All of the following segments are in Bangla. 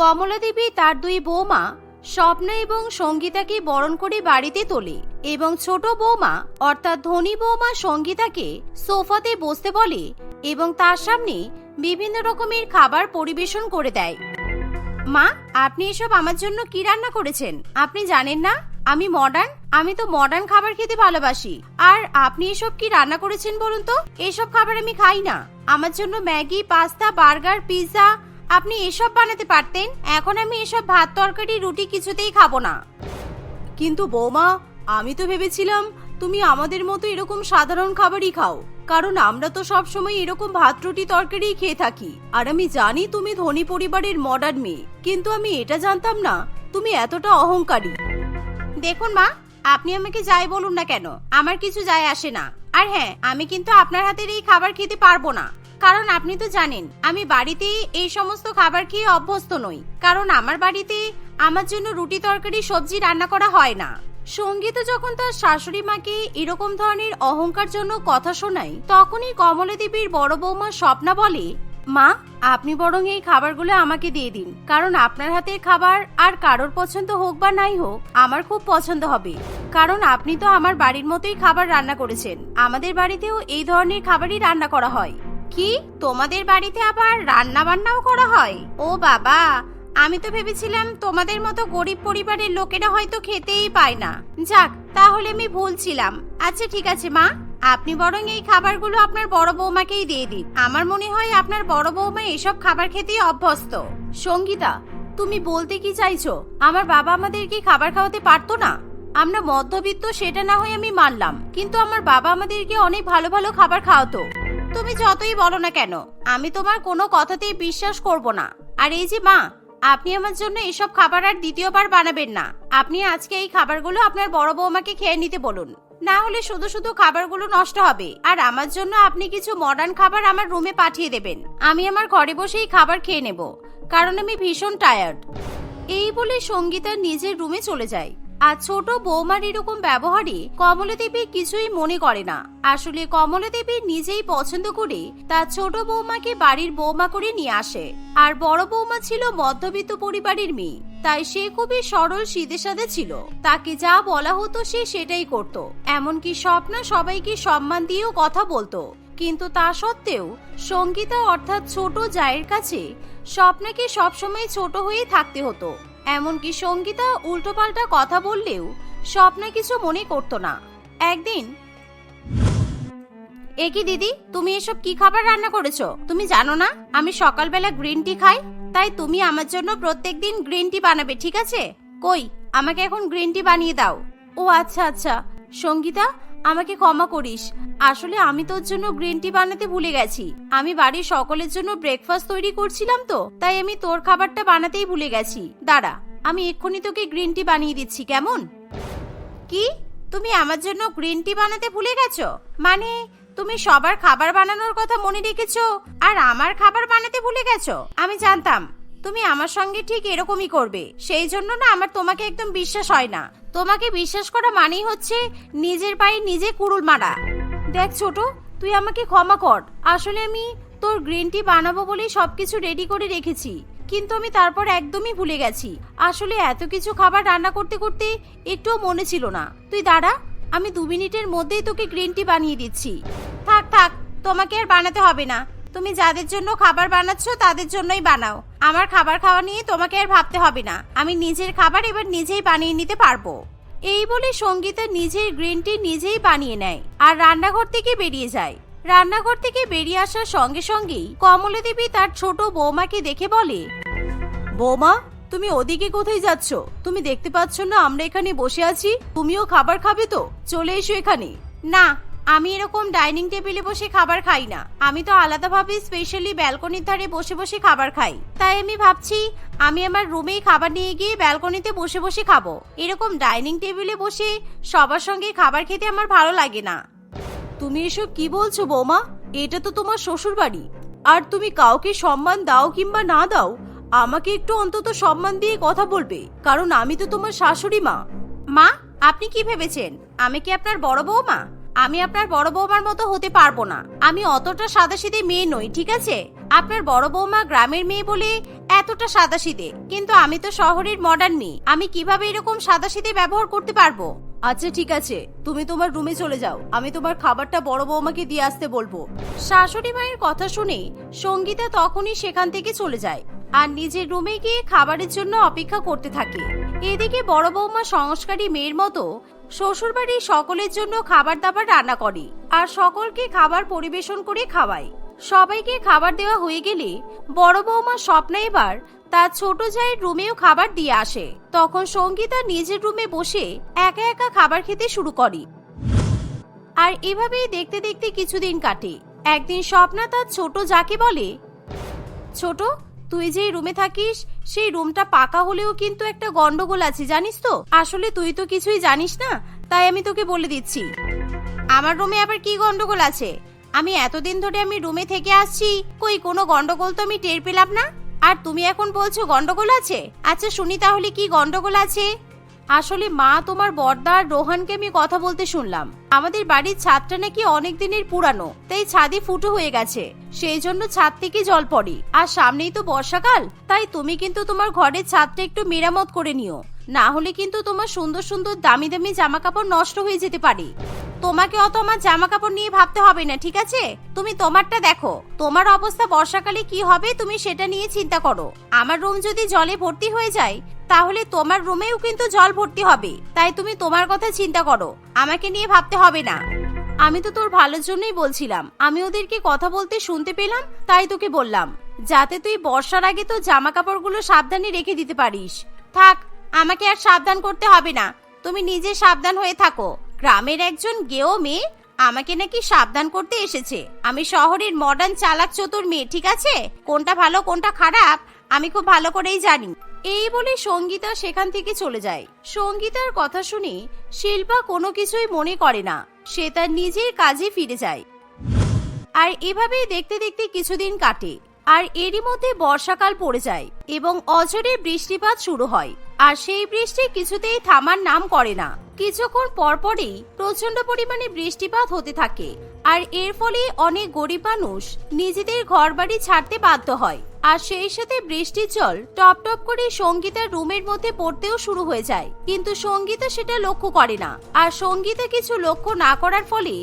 কমলা দেবী তার দুই বৌমা স্বপ্ন এবং সঙ্গীতাকে বরণ করে বাড়িতে তোলে এবং ছোট বৌমা, অর্থাৎ ধনী বৌমা সঙ্গীতাকে সোফাতে বসতে বলে এবং তার সামনে বিভিন্ন রকমের খাবার পরিবেশন করে দেয়। মা, আপনি এসব আমার জন্য কি রান্না করেছেন? আপনি জানেন না? আমি মডার্ন আমি তো মডার্ন খাবার খেতে ভালোবাসি। আর আপনি এসব কি রান্না করেছেন বলুন তো? এসব খাবার আমি খাই না। আমার জন্য ম্যাগি, পাস্তা, বার্গার, পিৎজা আপনি এসব বানাতে পারতেন? এখন আমি এসব ভাত তরকারি রুটি কিছুতেই খাব না। কিন্তু বৌমা আমি তো ভেবেছিলাম তুমি আমাদের মতো এরকম সাধারণ খাবারই খাও। কারণ আমরা তো সব সময় এরকম ভাত রুটি তরকারি খেয়ে থাকি। আর আমি জানি তুমি ধনী পরিবারের মডার্ন মেয়ে। কিন্তু আমি এটা জানতাম না তুমি এতটা অহংকারী। দেখুন মা আপনি আমাকে যাই বলুন না কেন? আমার কিছু যায় আসে না। আর হ্যাঁ আমি কিন্তু আপনার হাতের এই খাবার খেতে পারব না। কারণ আপনি তো জানেন, আমি বাড়িতে এই সমস্ত খাবার খেয়ে অভ্যস্ত নই। কারণ আমার বাড়িতে আমার জন্য রুটি তরকারি, সবজি রান্না করা হয় না। সংগীত যখন তার শাশুড়ি মাকে এরকম ধরনের অহংকার জন্য কথা শোনায়, তখনই কমলা দেবীর বড় বৌমা স্বপ্না বলে, মা, আপনি বরং এই খাবারগুলো আমাকে দিয়ে দিন। কারণ আপনার হাতের খাবার আর কারোর পছন্দ হোক বা নাই হোক, আমার খুব পছন্দ হবে। কারণ আপনি তো আমার বাড়ির মতোই খাবার রান্না করেছেন। আমাদের বাড়িতেও এই ধরনের খাবারই রান্না করা হয়। কি? তোমাদের বাড়িতে আবার রান্না বান্নাও করা হয়? ও বাবা, আমি তো ভেবেছিলাম তোমাদের মতো গরিব পরিবারের লোকেরা হয়তো খেতেই পায় না। যাক, তাহলে আমি ভুল ছিলাম। আচ্ছা ঠিক আছে, মা। আপনি বরং এই খাবারগুলো আপনার বড় বৌমাকেই দিয়ে দিন। আমার মনে হয় আপনার বড় বৌমা এসব খাবার খেতেই অভ্যস্ত। সঙ্গীতা, তুমি বলতে কি চাইছো? আমার বাবা আমাদের কি খাবার খাওয়াতে পারতো না। আমরা মধ্যবিত্ত, সেটা না হয় আমি মানলাম। কিন্তু আমার বাবা আমাদেরকে অনেক ভালো ভালো খাবার খাওয়াতো। তুমি যতই বলো না কেন, আমি তোমার কোনো কথাতেই বিশ্বাস করব না। আর এই যে মা, আপনি আমার জন্য এসব খাবার আর দ্বিতীয়বার বানাবেন না। আপনি আজকে এই খাবারগুলো আপনার বড় বৌমাকে খেয়ে নিতে বলুন। না হলে শুধু শুধু খাবারগুলো নষ্ট হবে। আর আমার জন্য আপনি কিছু মডার্ন খাবার আমার রুমে পাঠিয়ে দেবেন। আমি আমার ঘরে বসেই খাবার খেয়ে নেব। কারণ আমি ভীষণ টায়ার্ড এই বলে সঙ্গীতা নিজের রুমে চলে যায়। আর ছোট বৌমার এরকম ব্যবহারে কমলা দেবী কিছুই মনে করে না। আসলে কমলা দেবী নিজেই পছন্দ করে তার ছোট বৌমাকে বাড়ির বৌমা করে নিয়ে আসে। আর বড় বৌমা ছিল মধ্যবিত্ত পরিবারের মেয়ে, তাই সে খুবই সরল সিদে সাদে ছিল। তাকে যা বলা হতো সে সেটাই করত। এমনকি স্বপ্ন সবাইকে সম্মান দিয়েও কথা বলতো। কিন্তু তা সত্ত্বেও সঙ্গীতা অর্থাৎ ছোট জায়ের কাছে স্বপ্নাকে সবসময় ছোট হয়েই থাকতে হতো। এমনকি সঙ্গীতা উল্টোপাল্টা কথা বললেও স্বপ্না কিছু মনে করতো না। একদিন, এ কি দিদি, তুমি এসব কি খাবার রান্না করেছ? তুমি জানো না, আমি সকালবেলা গ্রিন টি খাই, তাই তুমি আমার জন্য প্রত্যেকদিন গ্রিন টি বানাবে, ঠিক আছে? কই, আমাকে এখন গ্রিন টি বানিয়ে দাও। ও আচ্ছা আচ্ছা। সঙ্গীতা আমাকে ক্ষমা করিস। আসলে আমি তোর জন্য গ্রিন টি বানাতে ভুলে গেছি। আমি বাড়ির সকলের জন্য ব্রেকফাস্ট তৈরি করছিলাম তো, তাই আমি তোর খাবারটা বানাতেই ভুলে গেছি। দাঁড়া, আমি এক্ষুনি তোকে গ্রিন টি বানিয়ে দিচ্ছি, কেমন? কি? তুমি আমার জন্য গ্রিন টি বানাতে ভুলে গেছো? মানে তুমি সবার খাবার বানানোর কথা মনে রেখেছো আর আমার খাবার বানাতে ভুলে গেছো? আমি জানতাম, তুমি আমার সঙ্গে ঠিক এরকমই করবে। সেই জন্য না আমার তোমাকে একদম বিশ্বাস হয় না। তোমাকে বিশ্বাস করা মানেই হচ্ছে নিজের পায়ে নিজে কুড়ুল মারা। দেখ ছোট, তুই আমাকে ক্ষমা কর। আসলে আমি তোর গ্রিন টি বানাবো বলেই সবকিছু রেডি করে রেখেছি। কিন্তু আমি তারপর একদমই ভুলে গেছি। আসলে এত কিছু খাবার রান্না করতে করতে একটুও মনে ছিল না। তুই দাঁড়া, আমি দু মিনিটের মধ্যেই তোকে গ্রিন টি বানিয়ে দিচ্ছি। থাক থাক, তোমাকে আর বানাতে হবে না। তুমি যাদের জন্য খাবার বানাচ্ছ, তাদের জন্যই বানাও। আমার খাবার খাওয়া নিয়ে তোমাকে আর ভাবতে হবে না। আমি নিজের খাবার এবার নিজেই বানিয়ে নিতে পারব। এই বলে সঙ্গীতা নিজের গ্রিন টি নিজেই বানিয়ে নেয় আর রান্নাঘর থেকে বেরিয়ে যায়। রান্নাঘর থেকে বেরিয়ে আসার সঙ্গে সঙ্গেই কমলা দেবী তার ছোট বৌমাকে দেখে বলে, বৌমা, তুমি ওদিকে কোথায় যাচ্ছ? তুমি দেখতে পাচ্ছ না আমরা এখানে বসে আছি। তুমিও খাবার খাবে তো? চলে এসো এখানে। না আমি এরকম ডাইনিং টেবিলে বসে খাবার খাই না। আমি তো আলাদাভাবে স্পেশালি ব্যালকনির ধারে বসে বসে খাবার খাই। তাই আমি ভাবছি, আমি আমার রুমেই খাবার নিয়ে গিয়ে ব্যালকনিতে বসে বসে খাব। এরকম ডাইনিং টেবিলে বসে সবার সঙ্গে খাবার খেতে আমার ভালো লাগে না। তুমি এসব কি বলছো বৌমা? এটা তো তোমার শ্বশুর বাড়ি আর তুমি কাউকে সম্মান দাও কিংবা না দাও, আমাকে একটু অন্তত সম্মান দিয়ে কথা বলবে, কারণ আমি তো তোমার শাশুড়ি মা। মা, আপনি কি ভেবেছেন? আমি কি আপনার বড় বৌমা? আমি আপনার বড় বৌমার মতো হতে পারব না। আমি অতটা সাদাসিধে মেয়ে নই, ঠিক আছে? আপনার বড় বৌমা গ্রামের মেয়ে বলে এতটা সাদাসিদে কিন্তু আমি তো শহরের মডার্ন মেয়ে। আমি কীভাবে এরকম সাদাসিদে ব্যবহার করতে পারব? আচ্ছা ঠিক আছে। তুমি তোমার রুমে চলে যাও। আমি তোমার খাবারটা বড় বৌমাকে দিয়ে আসতে বলব। শাশুড়ি মায়ের কথা শুনে সঙ্গীতা তখনই সেখান থেকে চলে যায়। আর নিজের রুমে গিয়ে খাবারের জন্য অপেক্ষা করতে থাকে। এদিকে বড় বৌমা সংস্কারী মেয়ের মতো শ্বশুরবাড়ির সকলের জন্য খাবার দাবার রান্না করে আর সকলকে খাবার পরিবেশন করে খাওয়ায়। সবাইকে খাবার দেওয়া হয়ে গেলে বড় বৌমা স্বপ্না এবার তার ছোট জায়ের রুমেও খাবার দিয়ে আসে। তখন সঙ্গীতা নিজের রুমে বসে একা একা খাবার খেতে শুরু করে। আর এভাবেই দেখতে দেখতে কিছুদিন কাটে। একদিন স্বপ্না তার ছোট যাকে বলে, ছোট তুই যেই রুমে থাকিস, সেই রুমটা পাকা হলেও কিন্তু একটা গন্ডগোল আছে, জানিস তো? আসলে তুই তো কিছুই জানিস না, তাই আমি তোকে বলে দিচ্ছি। আমার রুমে আবার কি গন্ডগোল আছে? আমি এতদিন ধরে আমি রুমে থেকে আসছি, কই কোনো গন্ডগোল তো আমি টের পেলাম না? আর তুমি এখন বলছো গন্ডগোল আছে? আচ্ছা শুনি তাহলে কি গন্ডগোল আছে? আসলে মা তোমার বর্দার রোহানকে আমি কথা বলতে শুনলাম। আমাদের বাড়ির ছাদটা নাকি অনেক দিনের পুরানো, তাই ছাদে ফুটো হয়ে গেছে। সেই জন্য ছাদ থেকে জল পড়ে। আর সামনেই তো বর্ষাকাল, তাই তুমি কিন্তু তোমার ঘরের ছাদটা একটু মেরামত করে নিও। না হলে কিন্তু তোমার সুন্দর সুন্দর দামি দামি জামা কাপড় নষ্ট হয়ে যেতে পারে। তোমাকে অত আমার জামা কাপড় নিয়ে ভাবতে হবে না, ঠিক আছে? তুমি তোমারটা দেখো। তোমার অবস্থা বর্ষাকালে কি হবে তুমি সেটা নিয়ে চিন্তা করো। আমার রুম যদি জলে ভর্তি হয়ে যায় তাহলে তোমার রুমেও কিন্তু জল ভর্তি হবে। তাই তুমি তোমার কথা চিন্তা করো। আমাকে নিয়ে ভাবতে হবে না। আমি তো তোর ভালোর জন্যই বলছিলাম। আমি ওদেরকে কথা বলতে শুনতে পেলাম, তাই তোকে বললাম। যাতে তুই বর্ষার আগে তো জামা কাপড়গুলো সাবধানে রেখে দিতে পারিস। থাক, আমাকে আর সাবধান করতে হবে না। তুমি নিজে সাবধান হয়ে থাকো। গ্রামের একজন গেও মেয়ে আমাকে নাকি সাবধান করতে এসেছে। আমি শহরের মডার্ন চালাক চতুর মেয়ে, ঠিক আছে? কোনটা ভালো, কোনটা খারাপ, আমি খুব ভালো করেই জানি। এই বলে সঙ্গীতা সেখান থেকে চলে যায়। সঙ্গীতার কথা শুনে শিল্পা কোনো কিছুই মনে করে না। সে তার নিজের কাজে ফিরে যায়। আর এভাবেই দেখতে দেখতে কিছুদিন কাটে। আর এরই মধ্যে বর্ষাকাল পড়ে যায় এবং অঝরে বৃষ্টিপাত শুরু হয়। আর সেই বৃষ্টি কিছুতেই থামার নাম করে না। কিছুক্ষণ পরপরই প্রচণ্ড পরিমাণে বৃষ্টিপাত হতে থাকে। আর এর ফলে অনেক গরিব মানুষ নিজেদের ঘরবাড়ি ছাড়তে বাধ্য হয়। আর সেই সাথে বৃষ্টির জল টপ টপ করে সঙ্গীতার রুমের মধ্যে পড়তেও শুরু হয়ে যায়। কিন্তু সঙ্গীতা সেটা লক্ষ্য করে না। আর সঙ্গীতা কিছু লক্ষ্য না করার ফলে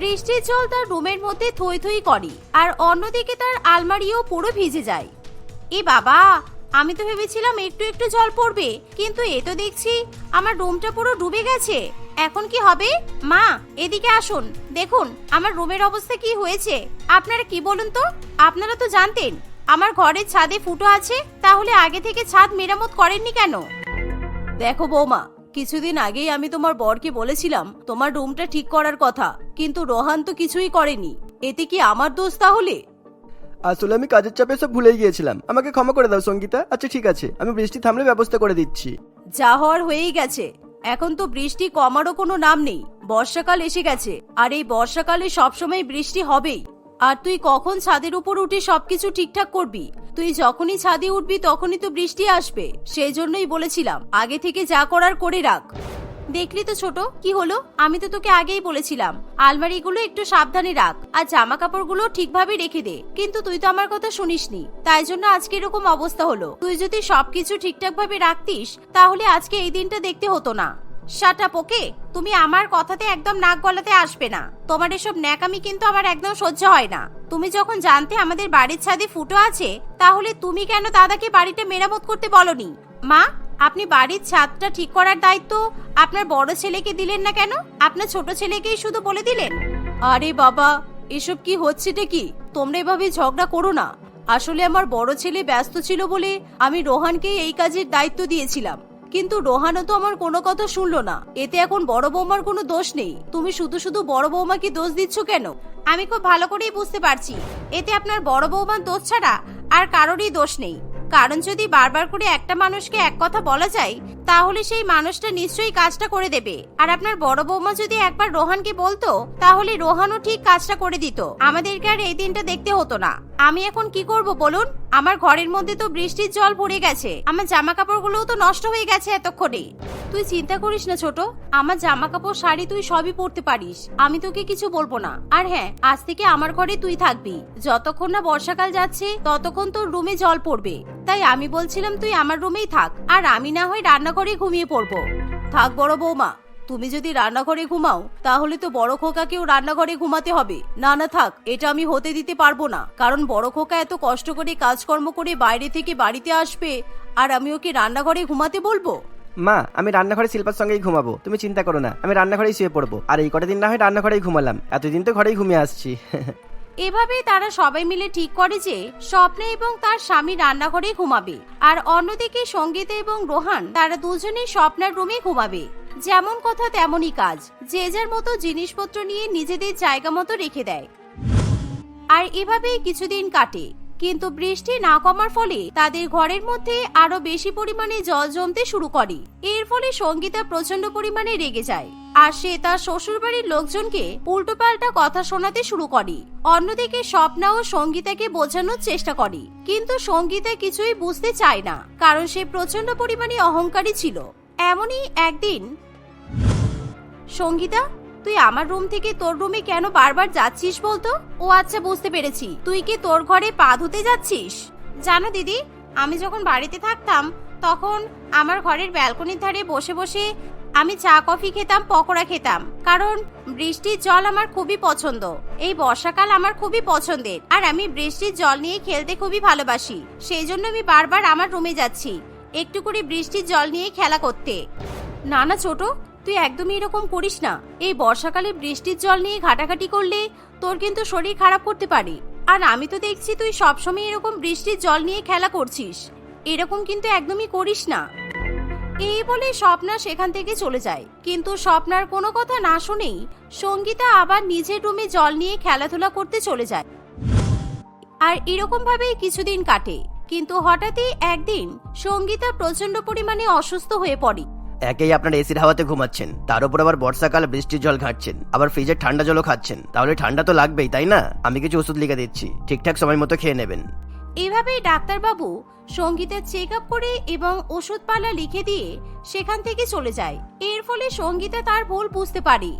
বৃষ্টির জল তার রুমের মধ্যে থই থই করে আর অন্যদিকে তার আলমারিও পুরো ভিজে যায়। এ বাবা, আমি তো ভেবেছিলাম একটু একটু জল পড়বে, কিন্তু এ তো দেখছি আমার রুমটা পুরো ডুবে গেছে। এখন কি হবে? মা, এদিকে আসুন। দেখুন, আমার রুমের অবস্থা কি হয়েছে। আপনারা কি বলুন তো? আপনারা তো জানতেন। আমার ঘরের ছাদে ফুটো আছে তাহলে আগে থেকে ছাদ মেরামত করেননি কেন? দেখো বৌমা কিছুদিন আগেই আমি তোমার বরকে বলেছিলাম তোমার রুমটা ঠিক করার কথা কিন্তু রোহান তো কিছুই করেনি। এতে কি আমার দোষ তাহলে? আসলে আমি কাজের চাপে সব ভুলে গিয়েছিলাম। আমাকে ক্ষমা করে দাও সঙ্গীতা। আচ্ছা ঠিক আছে আমি বৃষ্টি থামলে ব্যবস্থা করে দিচ্ছি। যা হওয়ার হয়েই গেছে। এখন তো বৃষ্টি কমারও কোনো নাম নেই। বর্ষাকাল এসে গেছে আর এই বর্ষাকালে সবসময় বৃষ্টি হবেই। আর তুই কখন ছাদের উপর উঠে সবকিছু ঠিকঠাক করবি? তুই যখনই ছাদে উঠবি, তখনই তো বৃষ্টি আসবে। সেই জন্যই বলেছিলাম, আগে থেকে যা করার করে রাখ। দেখলি তো ছোট, কি হলো? আমি তো তোকে আগেই বলেছিলাম, আলমারিগুলো একটু সাবধানে রাখ আর জামা কাপড়গুলো ঠিকভাবে রেখে দে। কিন্তু তুই তো আমার কথা শুনিসনি, তাই জন্য আজকে এরকম অবস্থা হলো। তুই যদি সবকিছু ঠিকঠাক ভাবে রাখতিস, তাহলে আজকে এই দিনটা দেখতে হতো না। শাটা পোকে তুমি আমার কথাতে একদম নাক গলাতে আসবে না। তোমার এসব ন্যাকামি কিন্তু আমার একদম সহ্য হয় না। তুমি যখন জানতে আমাদের বাড়ির ছাদে ফুটো আছে, তাহলে তুমি কেন দাদাকে বাড়িটা মেরামত করতে বলনি? মা, আপনি বাড়ির ছাদটা ঠিক করার দায়িত্ব আপনার বড় ছেলেকে দিলেন না কেন? আপনার ছোট ছেলেকেই শুধু বলে দিলেন? আরে বাবা, এসব কি হচ্ছেটা কি? তোমরা এভাবে ঝগড়া করো না। আসলে আমার বড় ছেলে ব্যস্ত ছিল বলে আমি রোহানকে এই কাজের দায়িত্ব দিয়েছিলাম। কিন্তু রোহানও তো আমার কোনো কথা শুনলো না। এতে এখন বড় বৌমার কোনো দোষ নেই। তুমি শুধু শুধু বড় বৌমাকে দোষ দিচ্ছ কেন? আমি খুব ভালো করেই বুঝতে পারছি। এতে আপনার বড় বৌমার দোষ ছাড়া আর কারোরই দোষ নেই। কারণ যদি বারবার করে একটা মানুষকে এক কথা বলা যায় তাহলে সেই মানুষটা নিশ্চয়ই কাজটা করে দেবে। আর আপনার বড় বৌমা যদি একবার রোহানকে বলতো, তাহলে রোহানও ঠিক কাজটা করে দিত। আমাদেরকে আর এই দিনটা দেখতে হতো না। আমি এখন কি করব বলুন? আমার ঘরের মধ্যে তো বৃষ্টির জল পড়ে গেছে। আমার জামা কাপড়গুলোও তো নষ্ট হয়ে গেছে এতক্ষণে। তুই চিন্তা করিস না ছোট। আমার জামা কাপড় শাড়ি তুই সবই পরতে পারিস। আমি তোকে কিছু বলব না। আর হ্যাঁ আজ থেকে আমার ঘরে তুই থাকবি। যতক্ষণ না বর্ষাকাল যাচ্ছে, ততক্ষণ তোর রুমে জল পড়বে। তাই আমি বলছিলাম তুই আমার রুমেই থাক। আর আমি না হয় রান্নাঘরে ঘুমিয়ে পড়ব। থাক বড় বৌমা, তুমি যদি রান্নাঘরে ঘুমাও, তাহলে তো বড় খোকাকেও রান্নাঘরে ঘুমাতে হবে। না না, থাক, এটা আমি হতে দিতে পারব না, কারণ বড় খোকা এত কষ্ট করে কাজকর্ম করে বাইরে থেকে বাড়িতে আসবে, আর আমি ওকে রান্নাঘরে ঘুমাতে বলব? মা, আমি রান্নাঘরে শিল্পার সঙ্গেই ঘুমাবো, তুমি চিন্তা করো না, আমি রান্নাঘরেই শুয়ে পড়ব, আর এই কটা দিন না হয় রান্নাঘরেই ঘুমালাম, এতদিন তো ঘরেই ঘুমিয়ে আসছি। এভাবেই তারা সবাই মিলে ঠিক করে যে স্বপ্নে এবং তার স্বামী রান্নাঘরে ঘুমাবে। আর অন্যদিকে সঙ্গীতা এবং রোহান তারা দুজনেই স্বপ্নার রুমে ঘুমাবে। যেমন কথা তেমনই কাজ। যে যার মতো জিনিসপত্র নিয়ে নিজেদের জায়গা মতো রেখে দেয়। আর এভাবেই কিছুদিন কাটে। কিন্তু বৃষ্টি না কমার ফলে তাদের ঘরের মধ্যে আরও বেশি পরিমাণে জল জমতে শুরু করে। এর ফলে সঙ্গীতা প্রচণ্ড পরিমাণে রেগে যায়। আর সে তার শ্বশুরবাড়ির লোকজনকে উল্টোপাল্টা কথা শোনাতে শুরু করে। অন্যদিকে স্বপ্না ও সঙ্গীতাকে বোঝানোর চেষ্টা করে। কিন্তু সঙ্গীতা কিছুই বুঝতে চায় না, কারণ সে প্রচণ্ড পরিমাণে অহংকারী ছিল। এমনই একদিন সঙ্গীতা তুই আমার রুম থেকে তোর রুমে কেন বারবার যাচ্ছিস বলতো? ও আচ্ছা বুঝতে পেরেছি। তুই কি তোর ঘরে পা ধুতে যাচ্ছিস? জানো দিদি, আমি যখন বাড়িতে থাকতাম, তখন আমার ঘরের ব্যালকনির ধারে বসে বসে আমি চা, কফি খেতাম, পকোড়া খেতাম। কারণ বৃষ্টির জল আমার খুবই পছন্দ। এই বর্ষাকাল আমার খুবই পছন্দের। আর আমি বৃষ্টির জল নিয়ে খেলতে খুবই ভালোবাসি। সেই জন্য আমি বারবার আমার রুমে যাচ্ছি। একটু করে বৃষ্টির জল নিয়ে খেলা করতে। না না, ছোট তুই একদমই এরকম করিস না। এই বর্ষাকালে বৃষ্টির জল নিয়ে ঘাটাঘাটি করলে তোর কিন্তু শরীর খারাপ করতে পারে। আর আমি তো দেখছি তুই সবসময় এরকম বৃষ্টির জল নিয়ে খেলা করছিস। এরকম কিন্তু একদমই করিস না। এই বলে স্বপ্না সেখান থেকে চলে যায়। কিন্তু স্বপ্নার কোনো কথা না শুনেই সঙ্গীতা আবার নিজের রুমে জল নিয়ে খেলাধুলা করতে চলে যায়। আর এরকম ভাবেই কিছুদিন কাটে। কিন্তু হঠাৎই একদিন সঙ্গীতা প্রচণ্ড পরিমাণে অসুস্থ হয়ে পড়ে। একেই আপনার এসির হাওয়াতে ঘুমাচ্ছেন। তার উপর আবার বর্ষাকাল, বৃষ্টির জল ঘাটছেন। আবার ফ্রিজের ঠান্ডা জলও খাচ্ছেন। তাহলে ঠান্ডা তো লাগবেই, তাই না? আমি কিছু ওষুধ লিখে দিচ্ছি। ঠিকঠাক সময় মতো খেয়ে নেবেন। এভাবেই ডাক্তারবাবু সঙ্গীতের চেক আপ করে এবং ওষুধপালা লিখে দিয়ে সেখান থেকে চলে যায়। এর ফলে সঙ্গীতা তার ভুল বুঝতে পারি।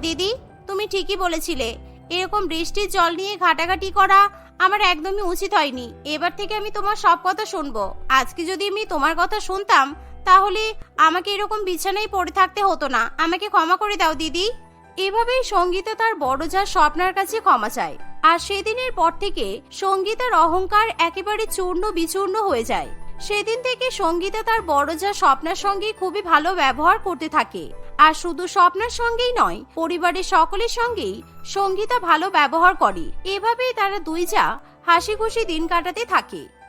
দিদি, তুমি ঠিকই বলেছিলে। এরকম বৃষ্টির জল নিয়ে ঘাটাঘাটি করা আমার একদমই উচিত হয়নি। এবার থেকে আমি তোমার সব কথা শুনব। আজকে যদি আমি তোমার কথা শুনতাম তাহলে আমাকে এরকম বিছানায় পড়ে থাকতে হতো না। আমাকে ক্ষমা করে দাও, দিদি। এভাবেই সঙ্গীতা তার বড় যা স্বপ্নার কাছে ক্ষমা চায়। আর সেদিনের পর থেকে সঙ্গীতার অহংকার একেবারে চূর্ণ বিচূর্ণ হয়ে যায়। সেদিন থেকে সঙ্গীতা তার বড় যা স্বপ্নার সঙ্গে খুবই ভালো ব্যবহার করতে থাকে। আর শুধু স্বপ্নার সঙ্গেই নয়, পরিবারের সকলের সঙ্গেই সঙ্গীতা ভালো ব্যবহার করে। এভাবেই তারা দুই যা হাসি খুশি দিন কাটাতে থাকে।